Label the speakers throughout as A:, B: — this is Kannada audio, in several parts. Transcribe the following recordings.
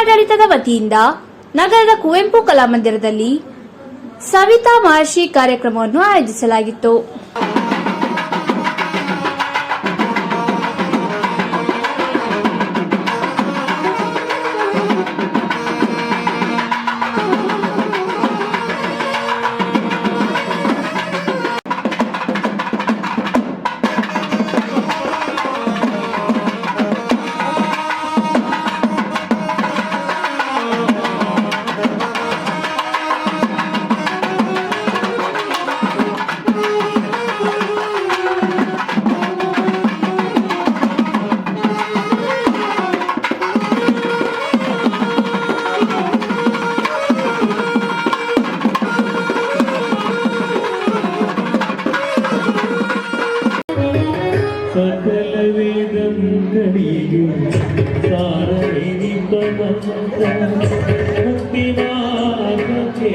A: ಜಿಲ್ಲಾಡಳಿತದ ವತಿಯಿಂದ ನಗರದ ಕುವೆಂಪು ಕಲಾಮಂದಿರದಲ್ಲಿ ಸವಿತಾ ಮಹರ್ಷಿ ಕಾರ್ಯಕ್ರಮವನ್ನು ಆಯೋಜಿಸಲಾಗಿತ್ತು.
B: സകല വേദം കഴിയും സാരണി പദം മുക്തിമാകേ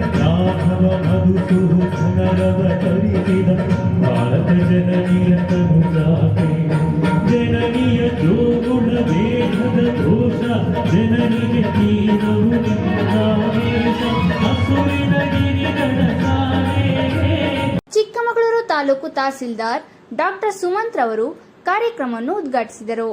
B: ಗಣಿಯೇ ಮಧುಸು ಜನರವ ತರಿಸಿದ ಭಾರತ ಜನನಿಯ ತನುಜಾತೆ ಜನನಿಯ ಜೋಗುಣ ವೇದದ ದೋಷ ಜನನಿಗೆ ತೀರವು ನಿನ್ನಾವೇಶ ಹಸುವಿನ ಗಿರಿಗಳ ಸಾರೇ
A: ಚಿಕ್ಕಮಗಳೂರು ತಾಲೂಕು ತಹಸೀಲ್ದಾರ್ ಡಾಕ್ಟರ್ ಸುಮಂತ್ ರವರು ಕಾರ್ಯಕ್ರಮವನ್ನು ಉದ್ಘಾಟಿಸಿದರು.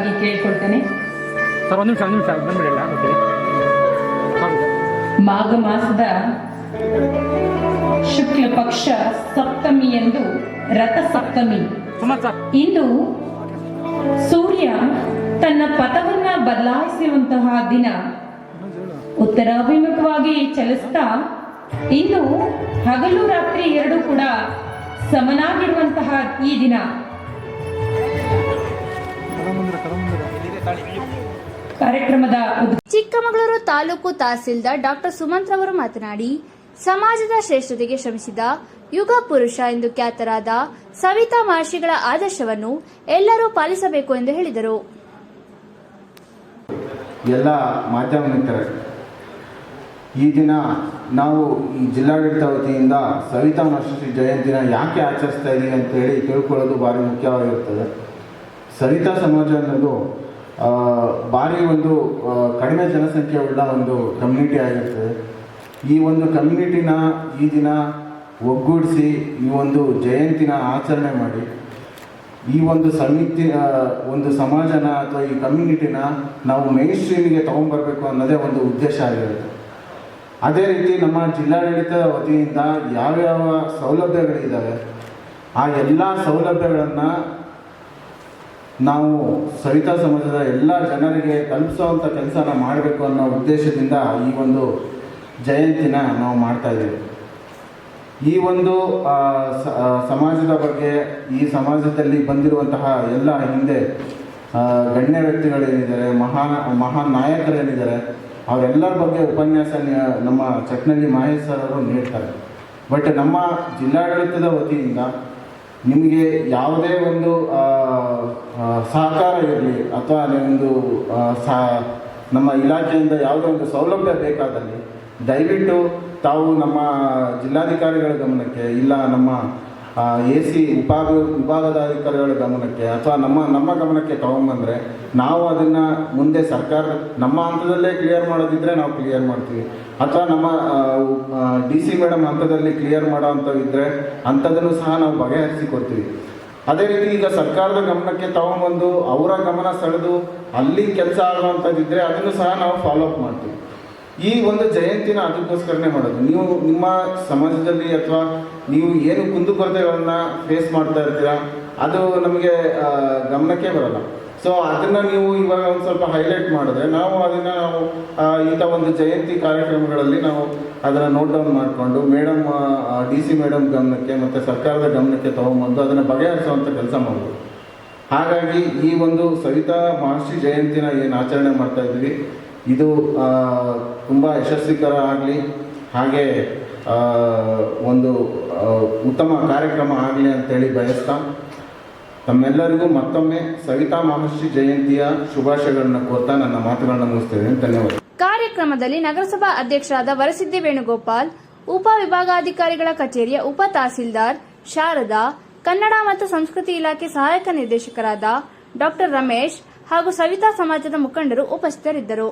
C: ಮಾಡಬೇಕಾಗಿ ಕೇಳ್ಕೊಳ್ತೇನೆ.
D: ಸರ್ ಒಂದು ನಿಮಿಷ ಒಂದು ನಿಮಿಷ ಬಂದ್ಬಿಡಿಲ್ಲ ಓಕೆ.
C: ಮಾಘ ಮಾಸದ ಶುಕ್ಲ ಪಕ್ಷ ಸಪ್ತಮಿ ಎಂದು ರಥ ಸಪ್ತಮಿ. ಇಂದು ಸೂರ್ಯ ತನ್ನ ಪಥವನ್ನ ಬದಲಾಯಿಸುವಂತಹ ದಿನ. ಉತ್ತರಾಭಿಮುಖವಾಗಿ ಚಲಿಸ್ತಾ ಇಂದು ಹಗಲು ರಾತ್ರಿ ಎರಡು ಕೂಡ ಸಮನಾಗಿರುವಂತಹ ಈ ದಿನ. ಕಾರ್ಯಕ್ರಮದ
A: ಚಿಕ್ಕಮಗಳೂರು ತಾಲೂಕು ತಹಸೀಲ್ದಾರ್ ಡಾಕ್ಟರ್ ಸುಮಂತ್ ಅವರು ಮಾತನಾಡಿ ಸಮಾಜದ ಶ್ರೇಷ್ಠತೆಗೆ ಶ್ರಮಿಸಿದ ಯುಗ ಪುರುಷ ಎಂದು ಖ್ಯಾತರಾದ ಸವಿತಾ ಮಹರ್ಷಿಗಳ ಆದರ್ಶವನ್ನು ಎಲ್ಲರೂ ಪಾಲಿಸಬೇಕು ಎಂದು ಹೇಳಿದರು.
E: ಎಲ್ಲ ಮಾಧ್ಯಮ ಮಿತ್ರರೇ ಈ ದಿನ ನಾವು ಈ ಜಿಲ್ಲಾಡಳಿತ ವತಿಯಿಂದ ಸವಿತಾ ಮಹರ್ಷಿ ಜಯಂತಿನ ಯಾಕೆ ಆಚರಿಸ್ತಾ ಇದ್ದೀವಿ ಅಂತೇಳಿ ತಿಳ್ಕೊಳ್ಳೋದು ಭಾರಿ ಮುಖ್ಯವಾಗಿರುತ್ತದೆ. ಸವಿತಾ ಸಮಾಜ ಅನ್ನೋದು ಭಾರಿ ಒಂದು ಕಡಿಮೆ ಜನಸಂಖ್ಯೆ ಉಳ್ಳ ಒಂದು ಕಮ್ಯುನಿಟಿ ಆಗಿರ್ತದೆ. ಈ ಒಂದು ಕಮ್ಯುನಿಟಿನ ಈ ದಿನ ಒಗ್ಗೂಡಿಸಿ ಈ ಒಂದು ಜಯಂತಿನ ಆಚರಣೆ ಮಾಡಿ, ಈ ಒಂದು ಸಮಿತಿ ಒಂದು ಸಮಾಜನ ಅಥವಾ ಈ ಕಮ್ಯುನಿಟಿನ ನಾವು ಮೇನ್ ಸ್ಟ್ರೀಮಿಗೆ ತೊಗೊಂಬರ್ಬೇಕು ಅನ್ನೋದೇ ಒಂದು ಉದ್ದೇಶ ಆಗಿರುತ್ತೆ. ಅದೇ ರೀತಿ ನಮ್ಮ ಜಿಲ್ಲಾಡಳಿತ ವತಿಯಿಂದ ಯಾವ್ಯಾವ ಸೌಲಭ್ಯಗಳಿದ್ದಾವೆ ಆ ಎಲ್ಲ ಸೌಲಭ್ಯಗಳನ್ನು ನಾವು ಸವಿತಾ ಸಮಾಜದ ಎಲ್ಲ ಜನರಿಗೆ ತಲುಪಿಸುವಂಥ ಕೆಲಸನ ಮಾಡಬೇಕು ಅನ್ನೋ ಉದ್ದೇಶದಿಂದ ಈ ಒಂದು ಜಯಂತಿನ ನಾವು ಮಾಡ್ತಾ ಇದ್ದೀವಿ. ಈ ಒಂದು ಸಮಾಜದ ಬಗ್ಗೆ, ಈ ಸಮಾಜದಲ್ಲಿ ಬಂದಿರುವಂತಹ ಎಲ್ಲ ಹಿಂದೆ ಗಣ್ಯ ವ್ಯಕ್ತಿಗಳೇನಿದ್ದಾರೆ, ಮಹಾನ್ ಮಹಾನ್ ನಾಯಕರೇನಿದ್ದಾರೆ, ಅವರೆಲ್ಲರ ಬಗ್ಗೆ ಉಪನ್ಯಾಸ ನಮ್ಮ ಚಟ್ನಳ್ಳಿ ಮಹೇಶ್ ಸರ್ ಅವರು ನೀಡ್ತಾರೆ. ಬಟ್ ನಮ್ಮ ಜಿಲ್ಲಾಡಳಿತದ ವತಿಯಿಂದ ನಿಮಗೆ ಯಾವುದೇ ಒಂದು ಸಹಕಾರ ಇರಲಿ ಅಥವಾ ಒಂದು ಆ, ಸಾ ನಮ್ಮ ಇಲಾಖೆಯಿಂದ ಯಾವುದೇ ಒಂದು ಸೌಲಭ್ಯ ಬೇಕಾದಲ್ಲಿ ದಯವಿಟ್ಟು ತಾವು ನಮ್ಮ ಜಿಲ್ಲಾಧಿಕಾರಿಗಳ ಗಮನಕ್ಕೆ ಇಲ್ಲ ನಮ್ಮ ಎ ಸಿ ವಿಭಾಗ ವಿಭಾಗದ ಅಧಿಕಾರಿಗಳ ಗಮನಕ್ಕೆ ಅಥವಾ ನಮ್ಮ ನಮ್ಮ ಗಮನಕ್ಕೆ ತಗೊಂಬಂದರೆ ನಾವು ಅದನ್ನು ಮುಂದೆ ಸರ್ಕಾರ ನಮ್ಮ ಹಂತದಲ್ಲೇ ಕ್ಲಿಯರ್ ಮಾಡೋದಿದ್ರೆ ನಾವು ಕ್ಲಿಯರ್ ಮಾಡ್ತೀವಿ. ಅಥವಾ ನಮ್ಮ ಡಿ ಸಿ ಮೇಡಮ್ ಹಂತದಲ್ಲಿ ಕ್ಲಿಯರ್ ಮಾಡೋ ಅಂಥವಿದ್ದರೆ ಅಂಥದ್ದನ್ನು ಸಹ ನಾವು ಬಗೆಹರಿಸಿ ಕೊಡ್ತೀವಿ ಅದೇ ರೀತಿ ಈಗ ಸರ್ಕಾರದ ಗಮನಕ್ಕೆ ತಗೊಂಬಂದು ಅವರ ಗಮನ ಸೆಳೆದು ಅಲ್ಲಿ ಕೆಲಸ ಆಗುವಂಥದ್ದಿದ್ರೆ ಅದನ್ನು ಸಹ ನಾವು ಫಾಲೋ ಅಪ್ ಮಾಡ್ತೀವಿ. ಈ ಒಂದು ಜಯಂತಿನ ಅದಕ್ಕೋಸ್ಕರನೇ ಮಾಡೋದು. ನೀವು ನಿಮ್ಮ ಸಮಾಜದಲ್ಲಿ ಅಥವಾ ನೀವು ಏನು ಕುಂದುಕೊರತೆಗಳನ್ನು ಫೇಸ್ ಮಾಡ್ತಾ ಇರ್ತೀರಾ, ಅದು ನಮಗೆ ಗಮನಕ್ಕೆ ಬರಲ್ಲ. ಸೊ ಅದನ್ನ ನೀವು ಇವಾಗ ಒಂದು ಸ್ವಲ್ಪ ಹೈಲೈಟ್ ಮಾಡಿದ್ರೆ ನಾವು ಅದನ್ನ ನಾವು ಇಂಥ ಒಂದು ಜಯಂತಿ ಕಾರ್ಯಕ್ರಮಗಳಲ್ಲಿ ನಾವು ಅದನ್ನ ನೋಟ್ ಡೌನ್ ಮಾಡಿಕೊಂಡು ಮೇಡಮ್ ಡಿ ಸಿ ಮೇಡಮ್ ಗಮನಕ್ಕೆ ಮತ್ತು ಸರ್ಕಾರದ ಗಮನಕ್ಕೆ ತಗೊಂಬಂದು ಅದನ್ನು ಬಗೆಹರಿಸುವಂಥ ಕೆಲಸ ಮಾಡ್ಬೋದು. ಹಾಗಾಗಿ ಈ ಒಂದು ಸವಿತಾ ಮಹರ್ಷಿ ಜಯಂತಿನ ಏನು ಆಚರಣೆ ಮಾಡ್ತಾ ಇದ್ವಿ ಇದು ತುಂಬ ಯಶಸ್ವಿಕರ ಆಗಲಿ, ಹಾಗೆ ಒಂದು ಉತ್ತಮ ಕಾರ್ಯಕ್ರಮ ಆಗಲಿ ಅಂತೇಳಿ ಬಯಸ್ತಾ ತಮ್ಮೆಲ್ಲರಿಗೂ ಮತ್ತೊಮ್ಮೆ ಸವಿತಾ ಮಹರ್ಷಿ ಜಯಂತಿಯ ಶುಭಾಶಯಗಳನ್ನು ಕೋರ್ತಾ ನನ್ನ ಮಾತುಗಳನ್ನು ಮುಗಿಸ್ತೇನೆ. ಧನ್ಯವಾದ.
A: ಕಾರ್ಯಕ್ರಮದಲ್ಲಿ ನಗರಸಭಾ ಅಧ್ಯಕ್ಷರಾದ ವರಸಿದ್ದಿ ವೇಣುಗೋಪಾಲ್, ಉಪ ವಿಭಾಗಾಧಿಕಾರಿಗಳ ಕಚೇರಿಯ ಉಪ ತಹಸೀಲ್ದಾರ್ ಶಾರದಾ, ಕನ್ನಡ ಮತ್ತು ಸಂಸ್ಕೃತಿ ಇಲಾಖೆ ಸಹಾಯಕ ನಿರ್ದೇಶಕರಾದ ಡಾಕ್ಟರ್ ರಮೇಶ್ ಹಾಗೂ ಸವಿತಾ ಸಮಾಜದ ಮುಖಂಡರು ಉಪಸ್ಥಿತರಿದ್ದರು.